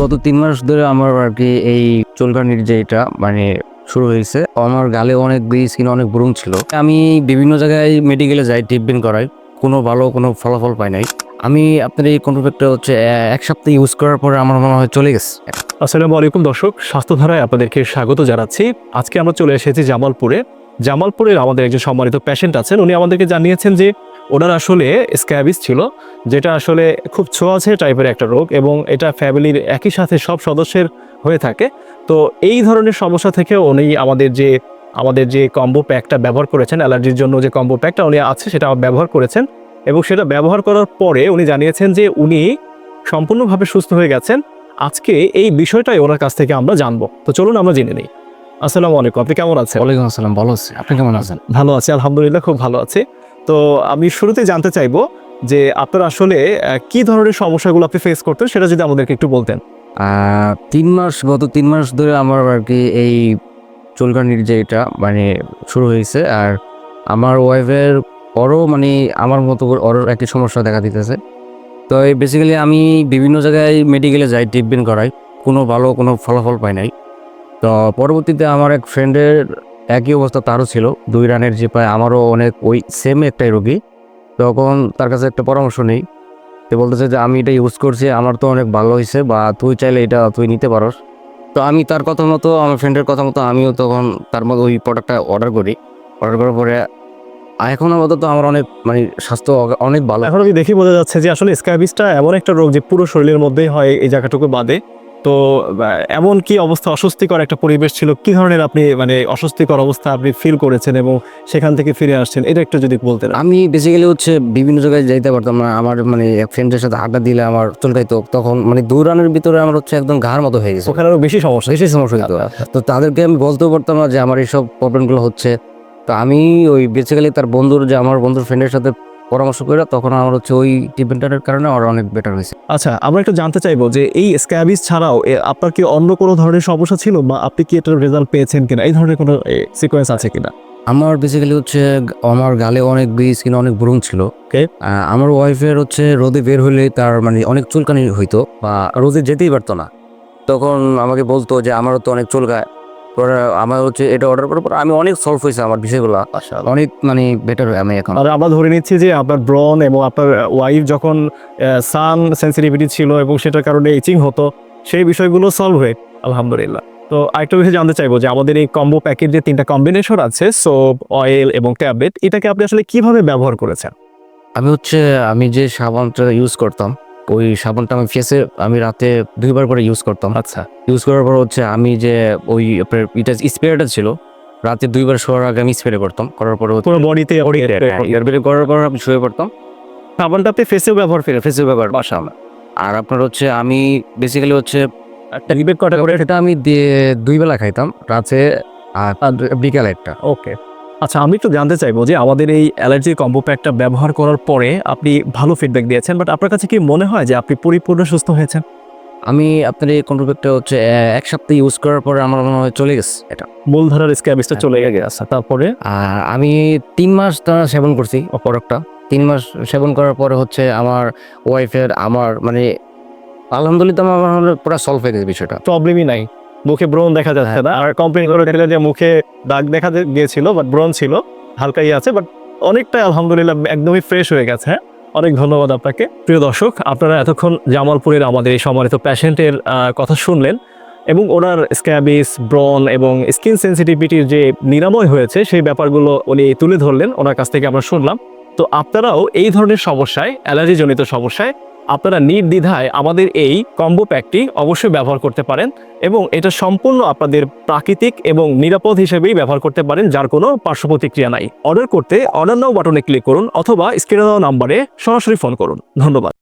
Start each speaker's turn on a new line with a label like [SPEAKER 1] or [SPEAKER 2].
[SPEAKER 1] গত তিন মাস ধরে আমার আর কি এই চুলকানির যে এটা মানে শুরু হয়েছে, আমার গালে অনেক স্কিন অনেক ব্রুম ছিল। আমি বিভিন্ন জায়গায় মেডিকেলে যাই ট্রিটমেন্ট করাই, কোনো ভালো কোনো ফলাফল পাই নাই। আমি আপনার এই কন্ট্রোপ্যাকটা হচ্ছে এক সপ্তাহ ইউজ করার পরে আমার মনে হয় চলে গেছে।
[SPEAKER 2] আসসালামু আলাইকুম দর্শক, স্বাস্থ্যধারায় আপনাদেরকে স্বাগত জানাচ্ছি। আজকে আমরা চলে এসেছি জামালপুরে। জামালপুরের আমাদের একজন সম্মানিত পেশেন্ট আছেন। উনি আমাদেরকে জানিয়েছেন যে ওনার আসলে স্ক্যাবিস ছিল যেটা আসলে খুব ছোঁয়াছে টাইপের একটা রোগ এবং এটা ফ্যামিলির একই সাথে সব সদস্যের হয়ে থাকে। তো এই ধরনের সমস্যা থেকে উনি আমাদের যে আমাদের যে কম্বো প্যাকটা ব্যবহার করেছেন অ্যালার্জির জন্য যে কম্বো প্যাকটা উনি আছে সেটা ব্যবহার করেছেন এবং সেটা ব্যবহার করার পরে উনি জানিয়েছেন যে উনি সম্পূর্ণভাবে সুস্থ হয়ে গেছেন। আজকে এই বিষয়টাই ওনার কাছ থেকে আমরা জানব। তো চলুন আমরা জেনে নিই। আসসালামু আলাইকুম আপনি কেমন আছেন?
[SPEAKER 1] ওয়ালাইকুম আসসালাম ভালো আছি। আপনি কেমন আছেন?
[SPEAKER 2] ভালো আছি আলহামদুলিল্লাহ খুব ভালো আছি। তো আমি শুরুতে জানতে চাইব যে আপনার আসলে কি ধরনের সমস্যাগুলো আপনি ফেস করতেন, সেটা যদি আমাদেরকে একটু বলতেন।
[SPEAKER 1] তিন মাস, গত তিন মাস ধরে আমার আর কি এই চুলকানির যে এটা মানে শুরু হয়েছে। আর আমার ওয়াইফের ওরও মানে আমার মতো করে ওর একটি সমস্যা দেখা দিতেছে। তো এই বেসিক্যালি আমি বিভিন্ন জায়গায় মেডিকেলে যাই ট্রিটমেন্ট করাই। কোনো ভালো কোনো ফলাফল পাই নাই। তো পরবর্তীতে আমার এক ফ্রেন্ডের একই অবস্থা তারও ছিল। দুই রানের যে পায় আমারও অনেক ওই সেম একটাই রোগী। তখন তার কাছে একটা পরামর্শ নেই। তো বলতেছে যে, আমি এটা ইউজ করছি, আমার তো অনেক ভালো হয়েছে বা তুই চাইলে এটা তুই নিতে পারস। তো আমি তার কথা মতো, আমার ফ্রেন্ডের কথা মতো, আমিও তখন তার মতো ওই প্রোডাক্টটা অর্ডার করি। অর্ডার করার পরে, এখন আপাতত আমার অনেক মানে স্বাস্থ্য অনেক ভালো।
[SPEAKER 2] এখন দেখি বোঝা যাচ্ছে যে, আসলে স্ক্যাবিসটা এমন একটা রোগ যে পুরো শরীরের মধ্যেই হয় এই জায়গাটুকু বাদে। তো এমন কি অবস্থা অস্বস্তিকর একটা পরিবেশ ছিল? কি ধরনের আপনি মানে অস্বস্তিকর অবস্থা আপনি ফিল করেছেন এবং সেখান থেকে ফিরে আসছেন? এটা একটু যদি বলতেন।
[SPEAKER 1] আমি বেসিক্যালি হচ্ছে বিভিন্ন জায়গায় যাইতে পারতাম না। আমার মানে ফ্রেন্ডের সাথে আড্ডা দিলে আমার চুলকাইতো। তখন মানে দৌড়ানোর ভিতরে আমার হচ্ছে একদম ঘাড় মতো হয়ে গেছে
[SPEAKER 2] ওখানে আরও বেশি সমস্যা।
[SPEAKER 1] বেশি সমস্যা হতো তো তাদেরকে আমি বলতেও পারতাম না যে আমার এইসব প্রবলেমগুলো হচ্ছে। তো আমি ওই বেসিক্যালি তার বন্ধুর যে আমার বন্ধুর ফ্রেন্ডের সাথে পরামর্শ করে তখন আমার হচ্ছে ওই ট্রিটমেন্টের কারণে আমার অনেক বেটার হয়েছে।
[SPEAKER 2] আচ্ছা আমরা একটু জানতে চাইব যে এই স্ক্যাবিস ছাড়াও আপনার কি অন্য কোনো ধরনের সমস্যা ছিল বা আপনি কি এটার রেজাল্ট পেয়েছেন কিনা? এই ধরনের কোনো সিকোয়েন্স আছে কিনা?
[SPEAKER 1] আমার বেসিক্যালি হচ্ছে আমার গালে অনেক স্কিন অনেক ব্রুম ছিল. আমার ওয়াইফের হচ্ছে রোদে বের হলে তার মানে অনেক চুলকানি হইতো বা রোদে যেতেই পারতো না। তখন আমাকে বলতো যে আমারও তো অনেক চুলকায়। পরে আমার হচ্ছে এটা অর্ডার করার পর আমি অনেক সলভ হয়েছে আমার বিষয়গুলো। অনেক মানে বেটার আমি এখন।
[SPEAKER 2] আর আমরা ধরে নিচ্ছি যে আপনার ব্রন এবং আপনার ওয়াইফ যখন সান সেন্সিটিভিটি ছিল এবং সেটার কারণে ইচিং হতো সেই বিষয়গুলো সলভ হয়ে আলহামদুলিল্লাহ। তো আরেকটা বিষয় জানতে চাইব যে আমাদের এই কম্বো প্যাকের যে তিনটা কম্বিনেশন আছে সোপ অয়েল এবং ট্যাবলেট এটাকে আপনি আসলে কীভাবে ব্যবহার করেছেন?
[SPEAKER 1] আমি হচ্ছে আমি যে সাবানটা ইউজ করতাম ওই সাবানটা আমি ফেসে আমি রাতে দুইবার করে ইউজ করতাম।
[SPEAKER 2] আচ্ছা।
[SPEAKER 1] ইউজ করার পর হচ্ছে আমি যে ওই আপনার এটা স্প্রেটা ছিল রাতে দুইবার শোয়ার আগে আমি স্প্রে করতাম। করার পরে
[SPEAKER 2] পুরো বডিতে
[SPEAKER 1] স্প্রে করার পর আমি শুয়ে পড়তাম।
[SPEAKER 2] সাবানটা আপনি ফেসেও ব্যবহার ফেরে
[SPEAKER 1] ফেসের ব্যাপার বাসা আমার আর আপনার হচ্ছে আমি বেসিক্যালি হচ্ছে
[SPEAKER 2] একটা রিবেট কটা করে
[SPEAKER 1] সেটা আমি দুই বেলা খাইতাম রাতে আর বিকালে একটা।
[SPEAKER 2] ওকে আচ্ছা আমি একটু জানতে চাইব যে আমাদের এই অ্যালার্জি কম্বো প্যাকটা ব্যবহার করার পরে আপনি ভালো ফিডব্যাক দিয়েছেন বাট আপনার কাছে কি মনে হয় যে আপনি পরিপূর্ণ সুস্থ হয়েছেন?
[SPEAKER 1] আমি আপনার এই কন্ট্রোপ্যাকটা হচ্ছে এক সপ্তাহ ইউজ করার পরে আমার মনে হয় চলে গেছে এটা।
[SPEAKER 2] মূলধারার স্ক্যাবিসটা চলে গেছে। আচ্ছা তারপরে?
[SPEAKER 1] আর আমি তিন মাস তারা সেবন করছি প্রোডাক্টটা তিন মাস সেবন করার পরে হচ্ছে আমার ওয়াইফের আমার মানে আলহামদুলিল্লাহ আমার পুরো সলভ হয়ে গেছে বিষয়টা।
[SPEAKER 2] প্রবলেমই নাই। মুখে ব্রণ দেখা যাচ্ছে না। আর কমপ্লেন করে যে মুখে দাগ দেখা গিয়েছিল বাট ব্রণ ছিল হালকা ইয়ে আছে বাট অনেকটাই আলহামদুলিল্লাহ একদমই ফ্রেশ হয়ে গেছে। হ্যাঁ অনেক ধন্যবাদ আপনাকে। প্রিয় দর্শক, আপনারা এতক্ষণ জামালপুরের আমাদের এই সম্মানিত প্যাশেন্টের কথা শুনলেন এবং ওনার স্ক্যাবিস ব্রন এবং স্কিন সেন্সিটিভিটির যে নিরাময় হয়েছে, সেই ব্যাপারগুলো উনি তুলে ধরলেন। ওনার কাছ থেকে আমরা শুনলাম। তো আপনারাও এই ধরনের সমস্যায়, অ্যালার্জিজনিত সমস্যায় আপনারা নির্দ্বিধায় আমাদের এই কম্বো প্যাকটি অবশ্যই ব্যবহার করতে পারেন এবং এটা সম্পূর্ণ আপনাদের প্রাকৃতিক এবং নিরাপদ হিসেবেই ব্যবহার করতে পারেন, যার কোনো পার্শ্ব প্রতিক্রিয়া নাই। অর্ডার করতে অর্ডার নাও বাটনে ক্লিক করুন অথবা স্ক্রিনে দেওয়া নাম্বারে সরাসরি ফোন করুন। ধন্যবাদ।